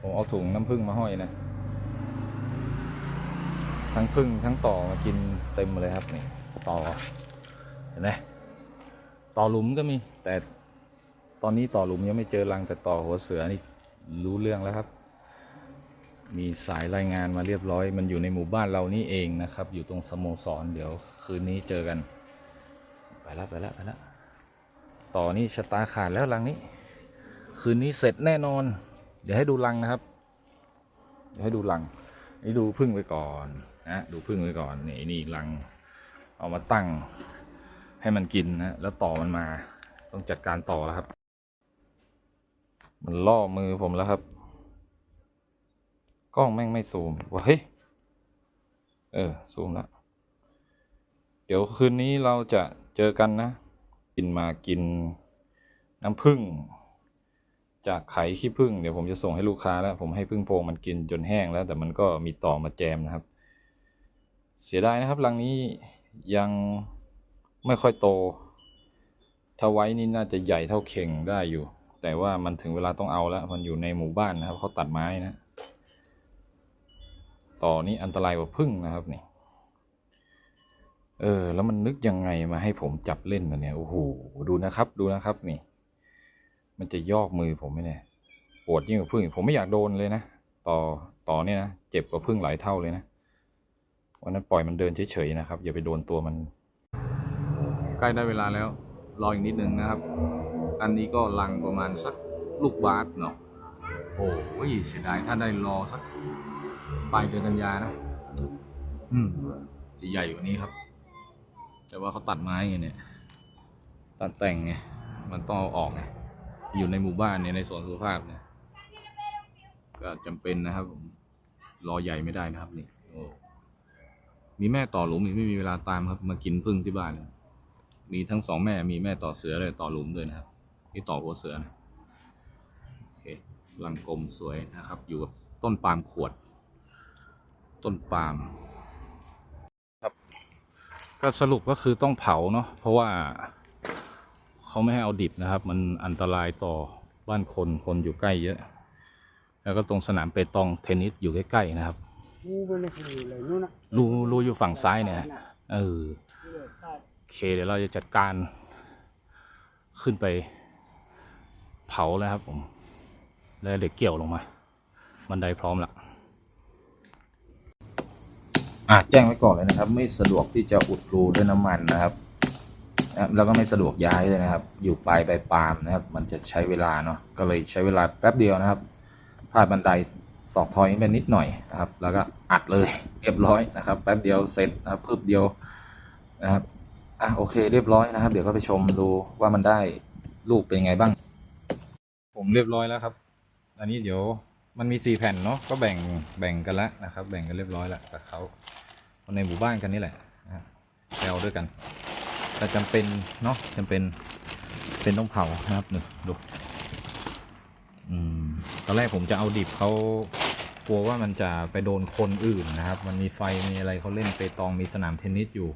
ผมเอาถุงน้ำผึ้งมาห้อยนะ ทั้งผึ้งทั้งต่อมากินเต็มเลยครับนี่ต่อเห็นไหมต่อหลุมก็มี แต่ตอนนี้ต่อหลุมยังไม่เจอรังแต่ต่อหัวเสือนี่รู้เรื่องแล้วครับ มีสายรายงานมาเรียบร้อย มันอยู่ในหมู่บ้านเรานี่เองนะครับ อยู่ตรงสโมสรเดี๋ยวคืนนี้เจอกัน ไปแล้วไปแล้วไปแล้วต่อนี่ชะตาขาดแล้วรังนี้ คืนนี้เสร็จแน่นอน เดี๋ยวให้ดูรังนะครับเดี๋ยวให้ดูรังนี่ดูพึ่งไว้ก่อนนะดูพึ่งไว้ก่อนนี่นี่รัง เอามาตั้ง ให้มันกินนะแล้วต่อมันมา ต้องจัดการต่อแล้วครับ มันล่อมือผมแล้วครับ กล้องแม่งไม่ซูมว่าเฮ้ยเออซูมล้วเดี๋ยวคืนนี้เราจะเจอกันนะ กินมากินน้ำผึ้ง จากไข่ขี้ผึ้งเดี๋ยวผมจะส่งให้ลูกค้าแล้ว ผมให้ผึ้งโพงมันกินจนแห้งแล้ว แต่มันก็มีต่อมาแจมนะครับ เสียดายนะครับรังนี้ยังไม่ค่อยโต ถ้าไว้นี่น่าจะใหญ่เท่าเข่งได้อยู่ แต่ว่ามันถึงเวลาต้องเอาแล้ว มันอยู่ในหมู่บ้านนะครับเขาตัดไม้นะ ต่อนี้อันตรายกว่าพึ่งนะครับนี่ เออ แล้วมันนึกยังไงมาให้ผมจับเล่นนะเนี่ย โอ้โห ดูนะครับ ดูนะครับนี่ มันจะยอกมือผมไหมเนี่ย ปวดยิ่งกว่าพึ่งผมไม่อยากโดนเลยนะ ต่อ ต่อเนี่ยนะ เจ็บกว่าพึ่งหลายเท่าเลยนะ วันนั้นปล่อยมันเดินเฉยๆนะครับ อย่าไปโดนตัวมัน ใกล้ได้เวลาแล้ว รออีกนิดนึงนะครับ อันนี้ก็ลังประมาณสักลูกบาสเนาะ โอ้ยเสียดายถ้าได้รอสักปลายเดือนกันยานะ อืม จะใหญ่กว่านี้ครับ แต่ว่าเขาตัดไม้ไงเนี่ย ตัดแต่งไง มันต้องเอาออกไง อยู่ในหมู่บ้านเนี่ยในสวนสุขภาพเนี่ย ก็จำเป็นนะครับผมรอใหญ่ไม่ได้นะครับนี่โอ้มีแม่ต่อหลุมอีกไม่มีเวลาตามครับ มากินพึ่งที่บ้านมีทั้งสองแม่มีแม่ต่อเสือเลยต่อหลุมด้วยนะครับนี่ต่อหัวเสือนะโอเคลังกลมสวยนะครับ อยู่กับต้นปาล์มขวด ต้นปาล์มครับ ก็สรุปก็คือต้องเผาเนาะเพราะว่า เขาไม่ให้เอาดิบนะครับ มันอันตรายต่อบ้านคนคนอยู่ใกล้เยอะ แล้วก็ตรงสนามเปตองเทนนิสอยู่ใกล้ๆนะครับงูไปเลยเลยนู่นน่ะรูรูอยู่ฝั่งซ้ายเนี่ยเออโอเคเดี๋ยวเราจะจัดการขึ้นไปเผาแล้วครับผมแล้วเด็กเกี่ยวลงมา บันไดพร้อมละอะแจ้งไว้ก่อนเลยนะครับ ไม่สะดวกที่จะอุดรูด้วยน้ำมันนะครับ นะครับแล้วก็ไม่สะดวกย้ายเลยนะครับ อยู่ปลายใบปาล์มนะครับ มันจะใช้เวลาเนาะก็เลยใช้เวลาแป๊บเดียวนะครับพาดบันไดตอกทอยไปนิดหน่อยนะครับ แล้วก็อัดเลยเรียบร้อยนะครับ แป๊บเดียวเสร็จนะครับพึบเดียวนะครับอะโอเคเรียบร้อยนะครับ เดี๋ยวก็ไปชมดูว่ามันได้ลูกเป็นไงบ้าง ผมเรียบร้อยแล้วครับ อันนี้เดี๋ยวมันมีสี่แผ่นเนาะก็แบ่งแบ่งกันแล้วนะครับ แบ่งกันเรียบร้อยแล้วกับเขาคนในหมู่บ้านกันนี่แหละนะครับไปเอาด้วยกัน แต่จำเป็นเนาะจำเป็นเป็นต้องเผานะครับนี่ดูอืมตอนแรกผมจะเอาดิบเขากลัวว่ามันจะไปโดนคนอื่นนะครับ มันมีไฟมีอะไรเขาเล่นเปตองมีสนามเทนนิสอยู่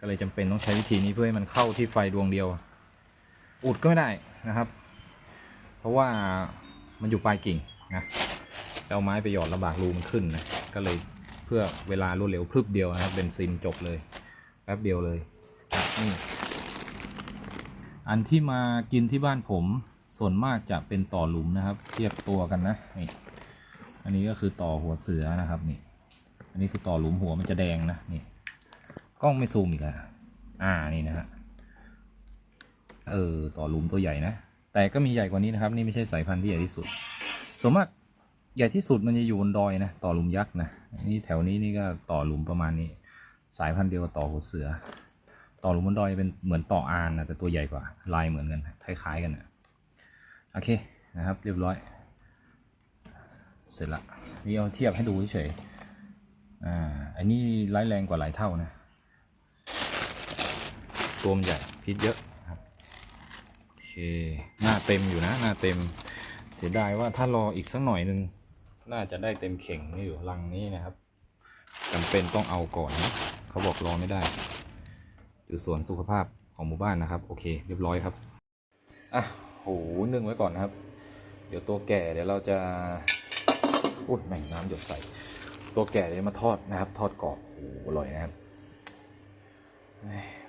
ก็เลยจำเป็นต้องใช้วิธีนี้เพื่อให้มันเข้าที่ไฟดวงเดียว อุดก็ไม่ได้นะครับ เพราะว่ามันอยู่ปลายกิ่งนะจะเอาไม้ไปหยอดลำบากรูมันขึ้นนะก็เลยเพื่อเวลารวดเร็วพรึบเดียวนะครับเบนซินจบเลยแป๊บเดียวเลย นี่อันที่มากินที่บ้านผมส่วนมากจะเป็นต่อหลุมนะครับ เทียบตัวกันนะนี่อันนี้ก็คือต่อหัวเสือนะครับนี่ อันนี้คือต่อหลุมหัวมันจะแดงนะนี่กล้องไม่ซูมอีกแล้วอ่านี่นะฮะเออต่อหลุมตัวใหญ่นะแต่ก็มีใหญ่กว่านี้นะครับ นี่ไม่ใช่สายพันธุ์ที่ใหญ่ที่สุดสมมติใหญ่ที่สุดมันจะอยู่บนดอยนะต่อหลุมยักษ์นะนี่แถวนี้นี่ก็ต่อหลุมประมาณนี้ สายพันธุ์เดียวกับต่อหัวเสือ ต่อหลุมบนดอยเป็นเหมือนต่ออานนะแต่ตัวใหญ่กว่าลายเหมือนกันคล้ายๆกันนะโอเคนะครับเรียบร้อย เสร็จละนี่เอาเทียบให้ดูเฉยๆอ่าอันนี้ร้ายแรงกว่าหลายเท่านะตัวมใหญ่พิษเยอะครับโอเคหน้าเต็มอยู่นะหน้าเต็มเสียดายว่าถ้ารออีกสักหน่อยหนึ่งน่าจะได้เต็มเข่งนี่อยู่รังนี้นะครับจำเป็นต้องเอาก่อนนะเขาบอกรอไม่ได้ อยู่สวนสุขภาพของหมู่บ้านนะครับ โอเค เรียบร้อยครับอะโหนึ่งไว้ก่อนนะครับ เดี๋ยวตัวแก่เดี๋ยวเราจะอุ้ยแม่งน้ำหยดใส่ ตัวแก่เลยวมาทอดนะครับ ทอดกรอบโอ้โหอร่อยนะครับ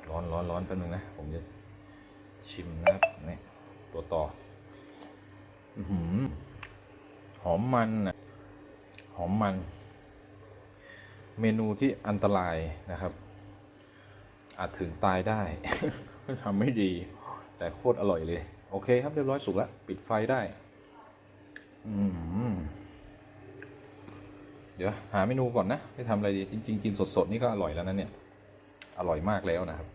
ร้อนร้อนร้อนแป๊บนึงนะ ผมจะชิมนะครับนี่ตัวต่อหือหอมมันนะหอมมัน เมนูที่อันตรายนะครับ อาจถึงตายได้ ทำไม่ดี แต่โคตรอร่อยเลย โอเคครับเรียบร้อยสุกแล้ว ปิดไฟได้อืเดี๋ยว หาเมนูก่อนนะไม่ทำอะไรดี จริง ๆ กินสดๆ นี่ก็อร่อยแล้วนะเนี่ย อร่อยมากแล้วนะครับ